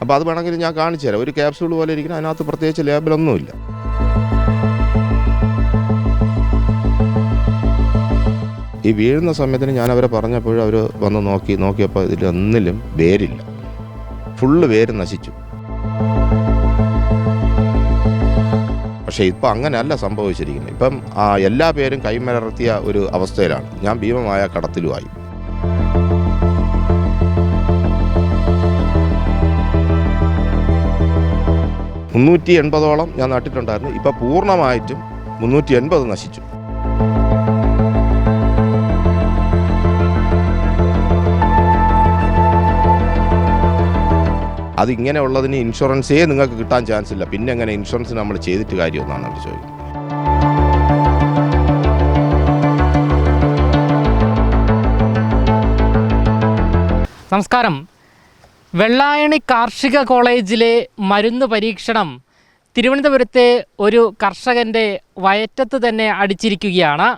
അപ്പോൾ അത് വേണമെങ്കിൽ ഞാൻ കാണിച്ചു തരാം. ഒരു ക്യാപ്സൂൾ പോലെ ഇരിക്കണം അതിനകത്ത് പ്രത്യേകിച്ച് ലേബലൊന്നുമില്ല ഈ വീഴുന്ന സമയത്തിന് ഞാൻ അവരെ പറഞ്ഞപ്പോൾ അവർ വന്ന് നോക്കി നോക്കിയപ്പോൾ ഇതിലൊന്നിലും വേരില്ല. ഫുള്ള് വേര് നശിച്ചു. പക്ഷേ ഇപ്പം അങ്ങനെയല്ല സംഭവിച്ചിരിക്കുന്നത്. ഇപ്പം എല്ലാ പേരും കൈമലർത്തിയ ഒരു അവസ്ഥയിലാണ്. ഞാൻ ഭീമമായ കടത്തിലുമായി. മുന്നൂറ്റി എൺപതോളം ഞാൻ നട്ടിട്ടുണ്ടായിരുന്നു. ഇപ്പം പൂർണമായിട്ടും മുന്നൂറ്റി എൺപത് നശിച്ചു. അതിങ്ങനെ ഉള്ളതിന് ഇൻഷുറൻസേ നിങ്ങൾക്ക് കിട്ടാൻ ചാൻസ് ഇല്ല പിന്നെ എങ്ങനെ ഇൻഷുറൻസ് നമ്മൾ ചെയ്തിട്ട് കാര്യമെന്നാണ് അവർ ചോദിക്കുന്നത്. നമസ്കാരം. വെള്ളായണി കാർഷിക കോളേജിലെ മരുന്ന് പരീക്ഷണം തിരുവനന്തപുരത്തെ ഒരു കർഷകന്റെ വയറ്റത്ത് തന്നെ അടിച്ചിരിക്കുകയാണ്.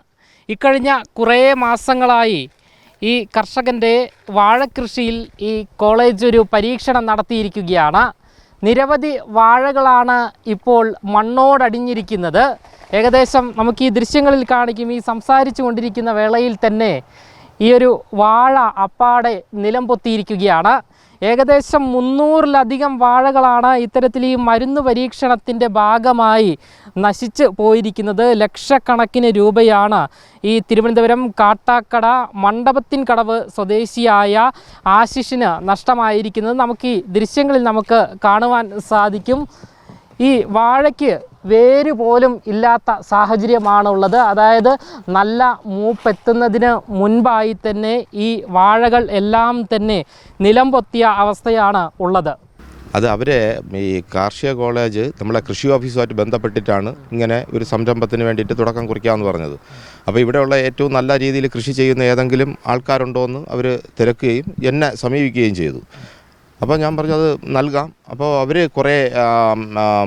ഇക്കഴിഞ്ഞ കുറേ മാസങ്ങളായി ഈ കർഷകന്റെ വാഴക്കൃഷിയിൽ ഈ കോളേജ് ഒരു പരീക്ഷണം നടത്തിയിരിക്കുകയാണ്. നിരവധി വാഴകളാണ് ഇപ്പോൾ മണ്ണോടടിഞ്ഞിരിക്കുന്നത്. ഏകദേശം നമുക്ക് ഈ ദൃശ്യങ്ങളിൽ കാണിക്കും. ഈ സംസാരിച്ചു കൊണ്ടിരിക്കുന്ന വേളയിൽ തന്നെ ഈ ഒരു വാഴ അപ്പാടെ നിലം പൊത്തിയിരിക്കുകയാണ്. ഏകദേശം മുന്നൂറിലധികം വാഴകളാണ് ഇത്തരത്തിൽ ഈ മരുന്ന് പരീക്ഷണത്തിന്റെ ഭാഗമായി നശിച്ച് പോയിരിക്കുന്നത്. ലക്ഷക്കണക്കിന് രൂപയാണ് ഈ തിരുവനന്തപുരം കാട്ടാക്കട മണ്ഡപത്തിൻ കടവ് സ്വദേശിയായ ആശിഷിന് നഷ്ടമായിരിക്കുന്നത്. നമുക്ക് ഈ ദൃശ്യങ്ങളിൽ നമുക്ക് കാണുവാൻ സാധിക്കും. ഈ വാഴയ്ക്ക് വേര് പോലും ഇല്ലാത്ത സാഹചര്യമാണുള്ളത്. അതായത് നല്ല മൂപ്പെത്തുന്നതിന് മുൻപായി തന്നെ ഈ വാഴകൾ എല്ലാം തന്നെ നിലം പൊത്തിയ അവസ്ഥയാണ് ഉള്ളത്. അത് അവരെ ഈ കാർഷിക കോളേജ് നമ്മളെ കൃഷി ഓഫീസുമായിട്ട് ബന്ധപ്പെട്ടിട്ടാണ് ഇങ്ങനെ ഒരു സംരംഭത്തിന് വേണ്ടിയിട്ട് തുടക്കം കുറിക്കാമെന്ന് പറഞ്ഞത്. അപ്പോൾ ഇവിടെയുള്ള ഏറ്റവും നല്ല രീതിയിൽ കൃഷി ചെയ്യുന്ന ഏതെങ്കിലും ആൾക്കാരുണ്ടോ എന്ന് അവർ തിരക്കുകയും എന്നെ സമീപിക്കുകയും ചെയ്തു. അപ്പോൾ ഞാൻ പറഞ്ഞു അത് നൽകാം. അപ്പോൾ അവർ കുറേ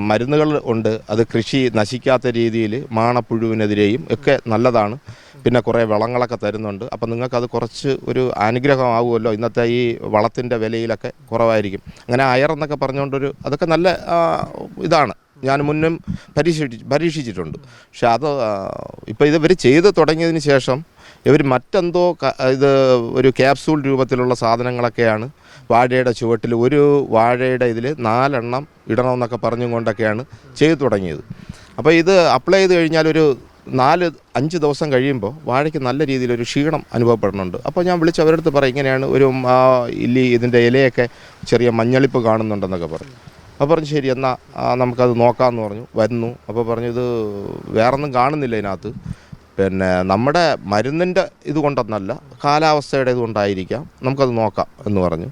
മരുന്നുകൾ ഉണ്ട്. അത് കൃഷി നശിക്കാത്ത രീതിയിൽ മാണപ്പുഴുവിനെതിരെയും ഒക്കെ നല്ലതാണ്. പിന്നെ കുറേ വളങ്ങളൊക്കെ തരുന്നുണ്ട്. അപ്പോൾ നിങ്ങൾക്കത് കുറച്ച് ഒരു അനുഗ്രഹമാകുമല്ലോ ഇന്നത്തെ ഈ വളത്തിന്റെ വിലയിലൊക്കെ കുറവായിരിക്കും. അങ്ങനെ അയറെന്നൊക്കെ പറഞ്ഞുകൊണ്ടൊരു അതൊക്കെ നല്ല ഇതാണ്. ഞാൻ മുന്നും പരീക്ഷിച്ചു പരീക്ഷിച്ചിട്ടുണ്ട്. പക്ഷെ അത് ഇപ്പോൾ ഇത് ഇവർ ചെയ്ത് തുടങ്ങിയതിന് ശേഷം ഇവർ മറ്റെന്തോ ഇത് ഒരു ക്യാപ്സൂൾ രൂപത്തിലുള്ള സാധനങ്ങളൊക്കെയാണ് വാഴയുടെ ചുവട്ടിൽ ഒരു വാഴയുടെ ഇതിൽ നാലെണ്ണം ഇടണമെന്നൊക്കെ പറഞ്ഞും കൊണ്ടൊക്കെയാണ് ചെയ്തു തുടങ്ങിയത്. അപ്പോൾ ഇത് അപ്ലൈ ചെയ്ത് കഴിഞ്ഞാൽ ഒരു നാല് അഞ്ച് ദിവസം കഴിയുമ്പോൾ വാഴയ്ക്ക് നല്ല രീതിയിൽ ഒരു ക്ഷീണം അനുഭവപ്പെടുന്നുണ്ട്. അപ്പോൾ ഞാൻ വിളിച്ച് അവരുടെ അടുത്ത് പറയും ഇങ്ങനെയാണ് ഒരു ഇല്ലി ഇതിന്റെ ഇലയൊക്കെ ചെറിയ മഞ്ഞളിപ്പ് കാണുന്നുണ്ടെന്നൊക്കെ പറഞ്ഞു അപ്പോൾ പറഞ്ഞു ശരി എന്നാൽ നമുക്കത് നോക്കാമെന്ന് പറഞ്ഞു. വരുന്നു അപ്പോൾ പറഞ്ഞു ഇത് വേറൊന്നും കാണുന്നില്ല ഇതിനകത്ത്. പിന്നെ നമ്മുടെ മരുന്നിന്റെ ഇതുകൊണ്ടെന്നല്ല കാലാവസ്ഥയുടെ ഇതുകൊണ്ടായിരിക്കാം നമുക്കത് നോക്കാം എന്ന് പറഞ്ഞു.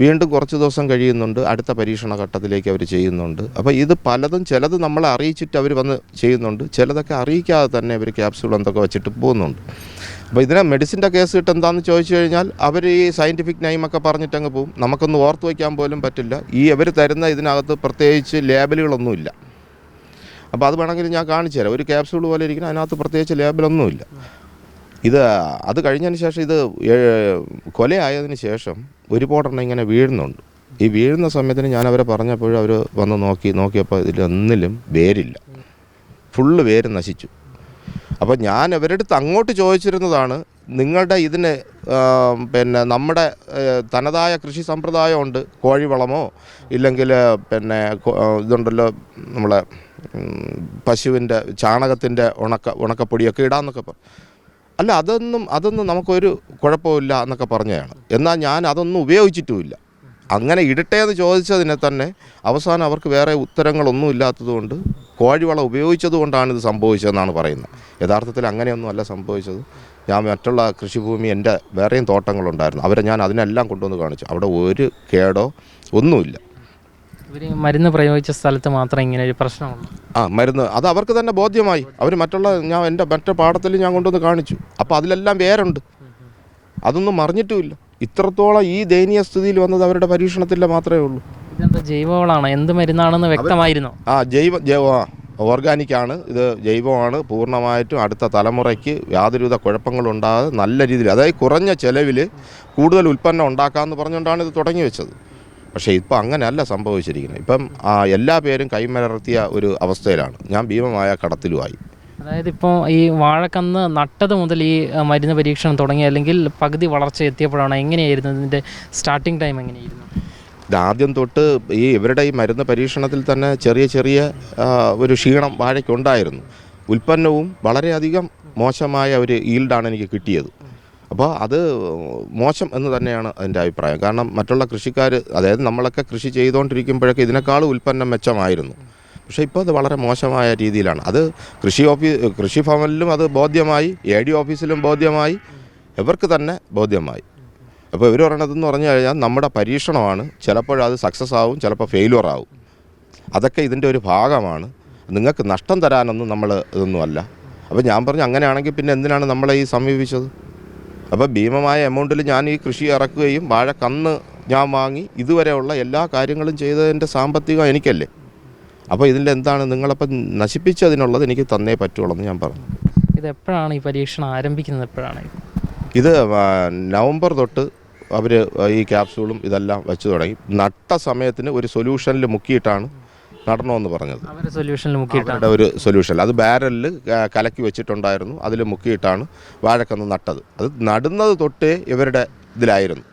വീണ്ടും കുറച്ച് ദിവസം കഴിയുന്നുണ്ട്. അടുത്ത പരീക്ഷണ ഘട്ടത്തിലേക്ക് അവർ ചെയ്യുന്നുണ്ട്. അപ്പോൾ ഇത് പലതും ചിലത് നമ്മളെ അറിയിച്ചിട്ട് അവർ വന്ന് ചെയ്യുന്നുണ്ട്. ചിലതൊക്കെ അറിയിക്കാതെ തന്നെ അവർ ക്യാപ്സ്യൂൾ എന്തൊക്കെ വെച്ചിട്ട് പോകുന്നുണ്ട്. അപ്പോൾ ഇതിനെ മെഡിസിന്റെ കേസ് കിട്ടും എന്താണെന്ന് ചോദിച്ചു കഴിഞ്ഞാൽ അവർ ഈ സയന്റിഫിക് നെയിമൊക്കെ പറഞ്ഞിട്ടങ്ങ് പോകും. നമുക്കൊന്ന് ഓർത്ത് വയ്ക്കാൻ പോലും പറ്റില്ല. ഈ അവർ തരുന്ന ഇതിനകത്ത് പ്രത്യേകിച്ച് ലേബലുകളൊന്നുമില്ല അപ്പോൾ അത് വേണമെങ്കിൽ ഞാൻ കാണിച്ചു തരാം. ഒരു ക്യാപ്സൂൾ പോലെ ഇരിക്കണം അതിനകത്ത് പ്രത്യേകിച്ച് ലേബലൊന്നുമില്ല ഇത് അത് കഴിഞ്ഞതിന് ശേഷം ഇത് കൊലയായതിന് ശേഷം ഒരുപാടെണ്ണം ഇങ്ങനെ വീഴുന്നുണ്ട്. ഈ വീഴുന്ന സമയത്തിന് ഞാൻ അവരെ പറഞ്ഞപ്പോഴും അവർ വന്ന് നോക്കി നോക്കിയപ്പോൾ ഇതിലൊന്നിലും വേരില്ല. ഫുള്ള് വേര് നശിച്ചു. അപ്പോൾ ഞാൻ അവരുടെ അടുത്ത് അങ്ങോട്ട് ചോദിച്ചിരുന്നതാണ് നിങ്ങളുടെ ഇതിന് പിന്നെ നമ്മുടെ തനതായ കൃഷി സമ്പ്രദായമുണ്ട് കോഴിവളമോ? ഇല്ലെങ്കിൽ പിന്നെ ഇതുണ്ടല്ലോ നമ്മളെ പശുവിന്റെ ചാണകത്തിന്റെ ഉണക്ക ഉണക്കപ്പൊടിയൊക്കെ ഇടാമെന്നൊക്കെ പറഞ്ഞു അല്ല അതൊന്നും അതൊന്നും നമുക്കൊരു കുഴപ്പമില്ല എന്നൊക്കെ പറഞ്ഞതാണ്. എന്നാൽ ഞാൻ അതൊന്നും ഉപയോഗിച്ചിട്ടുമില്ല. അങ്ങനെ ഇടട്ടെ എന്ന് ചോദിച്ചതിനെ തന്നെ അവസാനം അവർക്ക് വേറെ ഉത്തരങ്ങളൊന്നും ഇല്ലാത്തതുകൊണ്ട് കോഴിവളം ഉപയോഗിച്ചത് കൊണ്ടാണ് ഇത് സംഭവിച്ചതെന്നാണ് പറയുന്നത്. യഥാർത്ഥത്തിൽ അങ്ങനെയൊന്നും അല്ല സംഭവിച്ചത്. ഞാൻ മറ്റുള്ള കൃഷിഭൂമി എന്റെ വേറെയും തോട്ടങ്ങളുണ്ടായിരുന്നു. അവരെ ഞാൻ അതിനെല്ലാം കൊണ്ടുവന്ന് കാണിച്ചു. അവിടെ ഒരു കേടോ ഒന്നുമില്ല. ഇവർ മരുന്ന് പ്രയോഗിച്ച സ്ഥലത്ത് മാത്രം ഇങ്ങനെ ഒരു പ്രശ്നമുള്ളൂ ആ മരുന്ന്. അത് അവർക്ക് തന്നെ ബോധ്യമായി. അവർ മറ്റുള്ള ഞാൻ എന്റെ മറ്റേ പാടത്തിൽ ഞാൻ കൊണ്ടുവന്ന് കാണിച്ചു. അപ്പോൾ അതിലെല്ലാം വേരുണ്ട്. അതൊന്നും മറിഞ്ഞിട്ടുമില്ല. ഇത്രത്തോളം ഈ ദയനീയ സ്ഥിതിയിൽ വന്നത് അവരുടെ പരീക്ഷണത്തിൽ മാത്രമേ ഉള്ളൂ. ഇതെന്താ ജൈവവളമാണ് എന്ത് മരുന്നാണെന്ന് വ്യക്തമായിരുന്നു? ആ ജൈവ ജൈവ ഓർഗാനിക് ആണ് ഇത് ജൈവമാണ്. പൂർണമായിട്ടും അടുത്ത തലമുറയ്ക്ക് യാതൊരുവിധ കുഴപ്പങ്ങളുണ്ടാകാതെ നല്ല രീതിയിൽ അതായത് കുറഞ്ഞ ചെലവിൽ കൂടുതൽ ഉൽപ്പന്നം ഉണ്ടാക്കാമെന്ന് പറഞ്ഞുകൊണ്ടാണ് ഇത് തുടങ്ങി വെച്ചത്. പക്ഷേ ഇപ്പം അങ്ങനെയല്ല സംഭവിച്ചിരിക്കുന്നത്. ഇപ്പം എല്ലാ പേരും കൈമലർത്തിയ ഒരു അവസ്ഥയിലാണ്. ഞാൻ ഭീമമായ കടത്തിലുമായി. അതായത് ഇപ്പോൾ ഈ വാഴക്കന്ന് നട്ടത് മുതൽ ഈ മരുന്ന് പരീക്ഷണം തുടങ്ങി അല്ലെങ്കിൽ പകുതി വളർച്ച എത്തിയപ്പോഴാണ് എങ്ങനെയായിരുന്നു ഇതിന്റെ സ്റ്റാർട്ടിങ് ടൈം എങ്ങനെയായിരുന്നു? ആദ്യം തൊട്ട് ഈ ഇവരുടെ ഈ മരുന്ന് പരീക്ഷണത്തിൽ തന്നെ ചെറിയ ചെറിയ ഒരു ക്ഷീണം വാഴയ്ക്കുണ്ടായിരുന്നു. ഉൽപ്പന്നവും വളരെയധികം മോശമായ ഒരു ഈൽഡാണ് എനിക്ക് കിട്ടിയത്. അപ്പോൾ അത് മോശം എന്ന് തന്നെയാണ് എന്റെ അഭിപ്രായം. കാരണം മറ്റുള്ള കൃഷിക്കാർ അതായത് നമ്മളൊക്കെ കൃഷി ചെയ്തുകൊണ്ടിരിക്കുമ്പോഴൊക്കെ ഇതിനേക്കാളും ഉൽപ്പന്നം മെച്ചമായിരുന്നു. പക്ഷേ ഇപ്പോൾ അത് വളരെ മോശമായ രീതിയിലാണ്. അത് കൃഷി ഓഫീസ് കൃഷിഭവനിലും അത് ബോധ്യമായി എ ഡി ഓഫീസിലും ബോധ്യമായി ഇവർക്ക് തന്നെ ബോധ്യമായി. അപ്പോൾ ഇവർ പറയണതെന്ന് പറഞ്ഞു കഴിഞ്ഞാൽ നമ്മുടെ പരീക്ഷണമാണ് ചിലപ്പോഴത് സക്സസ് ആവും ചിലപ്പോൾ ഫെയിലുവർ ആവും. അതൊക്കെ ഇതിന്റെ ഒരു ഭാഗമാണ്. നിങ്ങൾക്ക് നഷ്ടം തരാനൊന്നും നമ്മൾ ഇതൊന്നുമല്ല അപ്പോൾ ഞാൻ പറഞ്ഞു അങ്ങനെയാണെങ്കിൽ പിന്നെ എന്തിനാണ് നമ്മളെ ഈ സമീപിച്ചത്? അപ്പോൾ ഭീമമായ എമൗണ്ടിൽ ഞാൻ ഈ കൃഷി ഇറക്കുകയും വാഴ കന്ന് ഞാൻ വാങ്ങി ഇതുവരെയുള്ള എല്ലാ കാര്യങ്ങളും ചെയ്തതിന്റെ സാമ്പത്തികം എനിക്കല്ലേ? അപ്പോൾ ഇതിന്റെ എന്താണ് നിങ്ങളപ്പം നശിപ്പിച്ചതിനുള്ളത് എനിക്ക് തന്നേ പറ്റുള്ളൂ എന്ന് ഞാൻ പറഞ്ഞു. ഇത് എപ്പോഴാണ് ഈ പരീക്ഷണം ആരംഭിക്കുന്നത് എപ്പോഴാണ്? ഇത് നവംബർ തൊട്ട് അവർ ഈ ക്യാപ്സൂളും ഇതെല്ലാം വെച്ച് തുടങ്ങി. നട്ട സമയത്തിന് ഒരു സൊല്യൂഷനിൽ മുക്കിയിട്ടാണ് നടണമെന്ന് പറഞ്ഞത്. സൊല്യൂഷനിൽ മുക്കിയിട്ടാണ്. ഒരു സൊല്യൂഷൻ. അത് ബാരലിൽ കലക്കി വെച്ചിട്ടുണ്ടായിരുന്നു. അതിൽ മുക്കിയിട്ടാണ് വാഴക്കന്ന് നട്ടത്. അത് നടുന്നത് തൊട്ടേ ഇവരുടെ ഇതിലായിരുന്നു.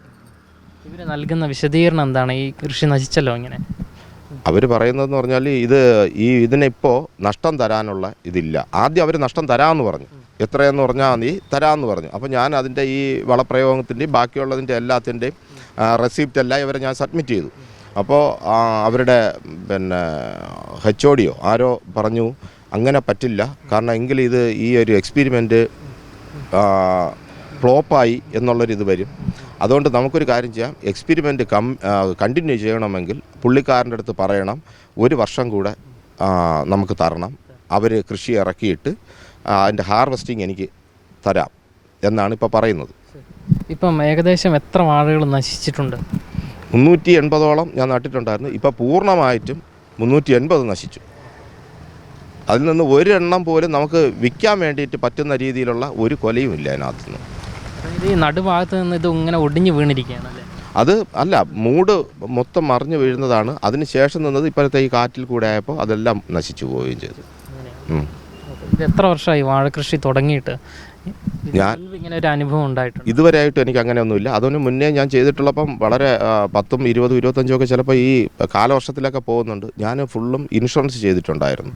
ഇവർ നൽകുന്ന വിശദീകരണം എന്താണ്? ഈ കൃഷി നശിച്ചല്ലോ ഇങ്ങനെ. അവർ പറയുന്നതെന്ന് പറഞ്ഞാൽ ഇത് ഈ ഇതിനിപ്പോൾ നഷ്ടം തരാനുള്ള ഇതില്ല. ആദ്യം അവർ നഷ്ടം തരാമെന്ന് പറഞ്ഞു. എത്രയെന്ന് പറഞ്ഞാൽ നീ തരാമെന്ന് പറഞ്ഞു. അപ്പോൾ ഞാൻ അതിന്റെ ഈ വളപ്രയോഗത്തിന്റെയും ബാക്കിയുള്ളതിന്റെ എല്ലാത്തിന്റെയും റെസിപ്റ്റ് എല്ലാം ഇവരെ ഞാൻ സബ്മിറ്റ് ചെയ്തു. അപ്പോൾ അവരുടെ പിന്നെ എച്ച് ഒ ആരോ പറഞ്ഞു അങ്ങനെ പറ്റില്ല. കാരണം എങ്കിൽ ഇത് ഈ ഒരു എക്സ്പീരിമെന്റ് ഫ്ലോപ്പായി എന്നുള്ളൊരിത് വരും. അതുകൊണ്ട് നമുക്കൊരു കാര്യം ചെയ്യാം. എക്സ്പെരിമെന്റ് കം കണ്ടിന്യൂ ചെയ്യണമെങ്കിൽ പുള്ളിക്കാരന്റെ അടുത്ത് പറയണം. ഒരു വർഷം കൂടെ നമുക്ക് തരണം. അവർ കൃഷി ഇറക്കിയിട്ട് അതിന്റെ ഹാർവെസ്റ്റിംഗ് എനിക്ക് തരാം എന്നാണ് ഇപ്പോൾ പറയുന്നത്. ഇപ്പം ഏകദേശം എത്ര വാഴകൾ നശിച്ചിട്ടുണ്ട്? മുന്നൂറ്റി എൺപതോളം ഞാൻ നട്ടിട്ടുണ്ടായിരുന്നു. ഇപ്പോൾ പൂർണമായിട്ടും മുന്നൂറ്റി എൺപത് നശിച്ചു. അതിൽ നിന്ന് ഒരെണ്ണം പോലും നമുക്ക് വിൽക്കാൻ വേണ്ടിയിട്ട് പറ്റുന്ന രീതിയിലുള്ള ഒരു കൊലയും ഇല്ല അതിനകത്തുനിന്ന്. ഈ നടുഭാഗത്ത് നിന്ന് ഇത് ഇങ്ങനെ ഒടിഞ്ഞു വീണിരിക്കുകയാണ് അല്ലേ? അത് അല്ല മൂട് മൊത്തം മറിഞ്ഞു വീഴുന്നതാണ്. അതിന് ശേഷം നിന്നത് ഇപ്പോഴത്തെ ഈ കാറ്റിൽ കൂടെ ആയപ്പോൾ അതെല്ലാം നശിച്ചു പോവുകയും ചെയ്തു. ഇത് എത്ര വർഷമായി വാഴകൃഷി തുടങ്ങിയിട്ട്? ഞാൻ- ഇങ്ങനെ ഒരു അനുഭവം ഉണ്ടായിട്ടുണ്ട്. ആയിട്ടും എനിക്ക് അങ്ങനെയൊന്നുമില്ല. അതിന് മുന്നേ ഞാൻ ചെയ്തിട്ടുള്ളപ്പം വളരെ പത്തും ഇരുപതും ഇരുപത്തഞ്ചും ഒക്കെ ചിലപ്പോൾ ഈ കാലവർഷത്തിലൊക്കെ പോകുന്നുണ്ട്. ഞാൻ ഫുള്ളും ഇൻഷുറൻസ് ചെയ്തിട്ടുണ്ടായിരുന്നു.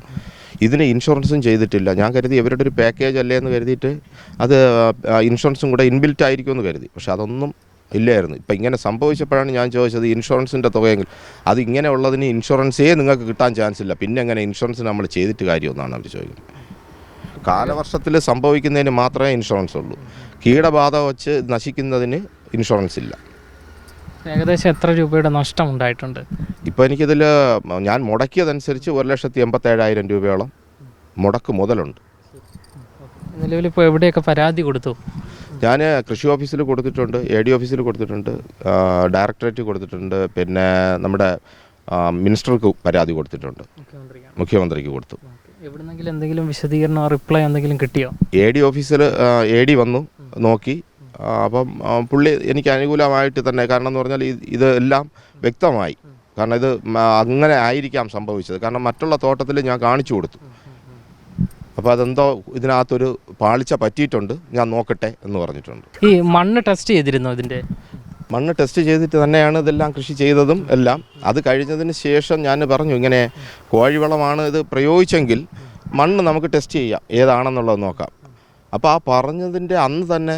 ഇതിന് ഇൻഷുറൻസും ചെയ്തിട്ടില്ല. ഞാൻ കരുതി ഇവരുടെ ഒരു പാക്കേജ് അല്ലേ എന്ന് കരുതിയിട്ട് അത് ഇൻഷുറൻസും കൂടെ ഇൻബിൽറ്റ് ആയിരിക്കുമെന്ന് കരുതി. പക്ഷെ അതൊന്നും ഇല്ലായിരുന്നു. ഇപ്പം ഇങ്ങനെ സംഭവിച്ചപ്പോഴാണ് ഞാൻ ചോദിച്ചത് ഇൻഷുറൻസിന്റെ തുകയെങ്കിൽ. അത് ഇങ്ങനെയുള്ളതിന് ഇൻഷുറൻസേ നിങ്ങൾക്ക് കിട്ടാൻ ചാൻസ് ഇല്ല. പിന്നെ എങ്ങനെ ഇൻഷുറൻസ് നമ്മൾ ചെയ്തിട്ട് കാര്യമെന്നാണ് അവർ ചോദിക്കുന്നത്. കാലവർഷത്തിൽ സംഭവിക്കുന്നതിന് മാത്രമേ ഇൻഷുറൻസ് ഉള്ളൂ. കീടബാധ വച്ച് നശിക്കുന്നതിന് ഇൻഷുറൻസ് ഇല്ല. ഏകദേശം എത്ര രൂപയുടെ നഷ്ടം ഉണ്ടായിട്ടുണ്ട്? ഇപ്പോൾ എനിക്കിതിൽ ഞാൻ മുടക്കിയതനുസരിച്ച് ഒരു ലക്ഷത്തി എൺപത്തേഴായിരം രൂപയോളം മുടക്ക് മുതലുണ്ട്. നിലവിലിപ്പോൾ എവിടെയൊക്കെ പരാതി കൊടുത്തു? ഞാൻ കൃഷി ഓഫീസിൽ കൊടുത്തിട്ടുണ്ട് എ ഡി ഓഫീസിൽ കൊടുത്തിട്ടുണ്ട് ഡയറക്ടറേറ്റ് കൊടുത്തിട്ടുണ്ട് പിന്നെ നമ്മുടെ മിനിസ്റ്റർക്ക് പരാതി കൊടുത്തിട്ടുണ്ട്. മുഖ്യമന്ത്രിക്ക്. കൊടുത്തു. എവിടെന്നെങ്കിലും എന്തെങ്കിലും വിശദീകരണം റിപ്ലൈ എന്തെങ്കിലും കിട്ടിയോ? എ ഡി ഓഫീസിൽ എ ഡി വന്നു നോക്കി. അപ്പം പുള്ളി എനിക്ക് അനുകൂലമായിട്ട് തന്നെ കാരണം എന്ന് പറഞ്ഞാൽ ഇത് എല്ലാം വ്യക്തമായി. കാരണം ഇത് അങ്ങനെ ആയിരിക്കാം സംഭവിച്ചത്. കാരണം മറ്റുള്ള തോട്ടത്തിൽ ഞാൻ കാണിച്ചു കൊടുത്തു. അപ്പോൾ അതെന്തോ ഇതിനകത്തൊരു പാളിച്ച പറ്റിയിട്ടുണ്ട്. ഞാൻ നോക്കട്ടെ എന്ന് പറഞ്ഞിട്ടുണ്ട്. ഈ മണ്ണ് ടെസ്റ്റ് ചെയ്തിരുന്നു ഇതിന്റെ? മണ്ണ് ടെസ്റ്റ് ചെയ്തിട്ട് തന്നെയാണ് ഇതെല്ലാം കൃഷി ചെയ്തതും എല്ലാം. അത് കഴിഞ്ഞതിന് ശേഷം ഞാൻ പറഞ്ഞു ഇങ്ങനെ കോഴിവളമാണ് ഇത് പ്രയോഗിച്ചെങ്കിൽ മണ്ണ് നമുക്ക് ടെസ്റ്റ് ചെയ്യാം. ഏതാണെന്നുള്ളത് നോക്കാം. അപ്പോൾ ആ പറഞ്ഞതിന്റെ അന്ന് തന്നെ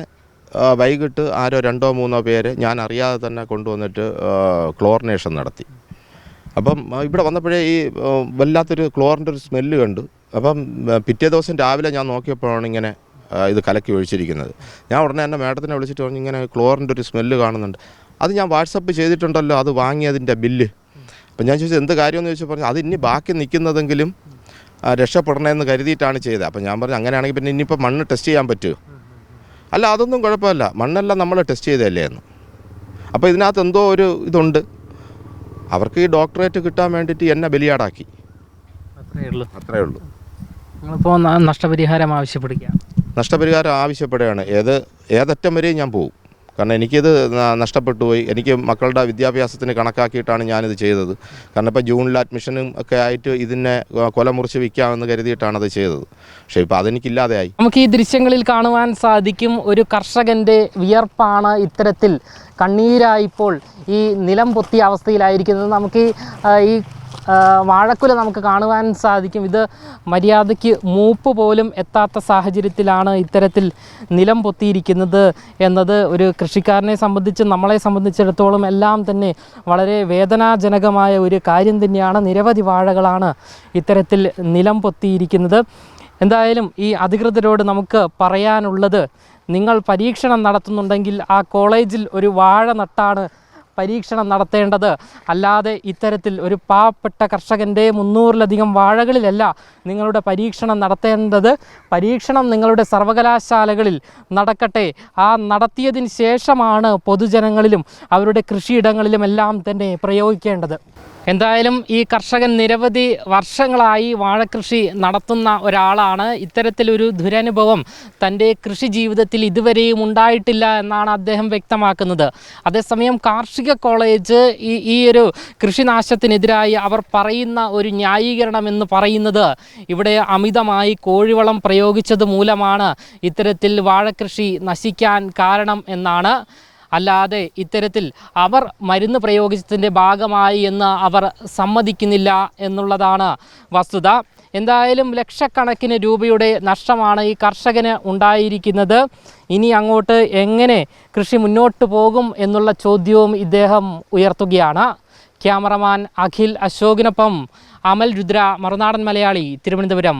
വൈകിട്ട് ആരോ രണ്ടോ മൂന്നോ പേര് ഞാൻ അറിയാതെ തന്നെ കൊണ്ടുവന്നിട്ട് ക്ലോറിനേഷൻ നടത്തി. അപ്പം ഇവിടെ വന്നപ്പോഴേ ഈ വല്ലാത്തൊരു ക്ലോറിന്റെ ഒരു സ്മെല്ല് കണ്ടു. അപ്പം പിറ്റേ ദിവസം രാവിലെ ഞാൻ നോക്കിയപ്പോഴാണ് ഇങ്ങനെ ഇത് കലക്കി ഒഴിച്ചിരിക്കുന്നത്. ഞാൻ ഉടനെ എന്റെ മേഡത്തിനെ വിളിച്ചിട്ട് പറഞ്ഞു ഇങ്ങനെ ക്ലോറിന്റെ ഒരു സ്മെല്ല് കാണുന്നുണ്ട്. അത് ഞാൻ വാട്സപ്പ് ചെയ്തിട്ടുണ്ടല്ലോ അത് വാങ്ങിയതിന്റെ ബില്ല്. അപ്പം ഞാൻ ചോദിച്ചത് എന്ത് കാര്യമെന്ന് ചോദിച്ചു? പറഞ്ഞു അത് ഇനി ബാക്കി നിൽക്കുന്നതെങ്കിലും രക്ഷപ്പെടണമെന്ന് കരുതിയിട്ടാണ് ചെയ്തത്. അപ്പം ഞാൻ പറഞ്ഞു അങ്ങനെയാണെങ്കിൽ പിന്നെ ഇനിയിപ്പോൾ മണ്ണ് ടെസ്റ്റ് ചെയ്യാൻ പറ്റുമോ? അല്ല അതൊന്നും കുഴപ്പമില്ല. മണ്ണെല്ലാം നമ്മൾ ടെസ്റ്റ് ചെയ്തതല്ലേ എന്ന്. അപ്പോൾ ഇതിനകത്ത് എന്തോ ഒരു ഇതുണ്ട്. അവർക്ക് ഈ ഡോക്ടറേറ്റ് കിട്ടാൻ വേണ്ടിയിട്ട് എന്നെ ബലിയാടാക്കി. അത്രേ ഉള്ളൂ. അത്രേ ഉള്ളൂ. നിങ്ങളിപ്പോൾ നഷ്ടപരിഹാരം ആവശ്യപ്പെടുക നഷ്ടപരിഹാരം ആവശ്യപ്പെടുകയാണ്. ഏത് ഏതറ്റം വരെയും ഞാൻ പോകും കാരണം എനിക്കിത് നഷ്ടപ്പെട്ടു പോയി എനിക്ക് മക്കളുടെ വിദ്യാഭ്യാസത്തിന് കണക്കാക്കിയിട്ടാണ് ഞാനിത് ചെയ്തത്. കാരണം ഇപ്പോൾ ജൂണിൽ അഡ്മിഷനും ഒക്കെ ആയിട്ട് ഇതിനെ കൊല മുറിച്ച് വിൽക്കാമെന്ന് കരുതിയിട്ടാണ് അത് ചെയ്തത്. പക്ഷേ ഇപ്പോൾ അതെനിക്കില്ലാതെയായി. നമുക്ക് ഈ ദൃശ്യങ്ങളിൽ കാണുവാൻ സാധിക്കും ഒരു കർഷകന്റെ വിയർപ്പാണ് ഇത്തരത്തിൽ കണ്ണീരായിപ്പോൾ ഈ നിലം പൊത്തിയ അവസ്ഥയിലായിരിക്കുന്നത്. നമുക്ക് ഈ, വാഴക്കുല നമുക്ക് കാണുവാൻ സാധിക്കും. ഇത് മര്യാദയ്ക്ക് മൂപ്പ് പോലും എത്താത്ത സാഹചര്യത്തിലാണ് ഇത്തരത്തിൽ നിലം പൊത്തിയിരിക്കുന്നത് എന്നത് ഒരു കൃഷിക്കാരനെ സംബന്ധിച്ച് നമ്മളെ സംബന്ധിച്ചിടത്തോളം എല്ലാം തന്നെ വളരെ വേദനാജനകമായ ഒരു കാര്യം തന്നെയാണ്. നിരവധി വാഴകളാണ് ഇത്തരത്തിൽ നിലം പൊത്തിയിരിക്കുന്നത്. എന്തായാലും ഈ അധികൃതരോട് നമുക്ക് പറയാനുള്ളത് നിങ്ങൾ പരീക്ഷണം നടത്തുന്നുണ്ടെങ്കിൽ ആ കോളേജിൽ ഒരു വാഴ നട്ടാണ് പരീക്ഷണം നടത്തേണ്ടത്. അല്ലാതെ ഇത്തരത്തിൽ ഒരു പാവപ്പെട്ട കർഷകന്റെ മുന്നൂറിലധികം വാഴകളിലല്ല നിങ്ങളുടെ പരീക്ഷണം നടത്തേണ്ടത്. പരീക്ഷണം നിങ്ങളുടെ സർവകലാശാലകളിൽ നടക്കട്ടെ. ആ നടത്തിയതിന് ശേഷമാണ് പൊതുജനങ്ങളിലും അവരുടെ കൃഷിയിടങ്ങളിലും എല്ലാം തന്നെ പ്രയോഗിക്കേണ്ടത്. എന്തായാലും ഈ കർഷകൻ നിരവധി വർഷങ്ങളായി വാഴക്കൃഷി നടത്തുന്ന ഒരാളാണ്. ഇത്തരത്തിലൊരു ദുരനുഭവം തന്റെ കൃഷി ജീവിതത്തിൽ ഇതുവരെയും ഉണ്ടായിട്ടില്ല എന്നാണ് അദ്ദേഹം വ്യക്തമാക്കുന്നത്. അതേസമയം കാർഷിക കോളേജ് ഈ ഈ ഒരു കൃഷിനാശത്തിനെതിരായി അവർ പറയുന്ന ഒരു ന്യായീകരണം എന്ന് പറയുന്നത് ഇവിടെ അമിതമായി കോഴിവളം പ്രയോഗിച്ചത് മൂലമാണ്. ഇത്തരത്തിൽ വാഴക്കൃഷി നശിക്കാൻ കാരണം എന്നാണ്. അല്ലാതെ ഇത്തരത്തിൽ അവർ മരുന്ന് പ്രയോഗിച്ചതിന്റെ ഭാഗമായി എന്ന് അവർ സമ്മതിക്കുന്നില്ല എന്നുള്ളതാണ് വസ്തുത. എന്തായാലും ലക്ഷക്കണക്കിന് രൂപയുടെ നഷ്ടമാണ് ഈ കർഷകന് ഉണ്ടായിരിക്കുന്നത്. ഇനി അങ്ങോട്ട് എങ്ങനെ കൃഷി മുന്നോട്ട് പോകും എന്നുള്ള ചോദ്യവും ഇദ്ദേഹം ഉയർത്തുകയാണ്. ക്യാമറമാൻ അഖിൽ അശോകിനൊപ്പം അമൽ രുദ്ര മറുനാടൻ മലയാളി തിരുവനന്തപുരം.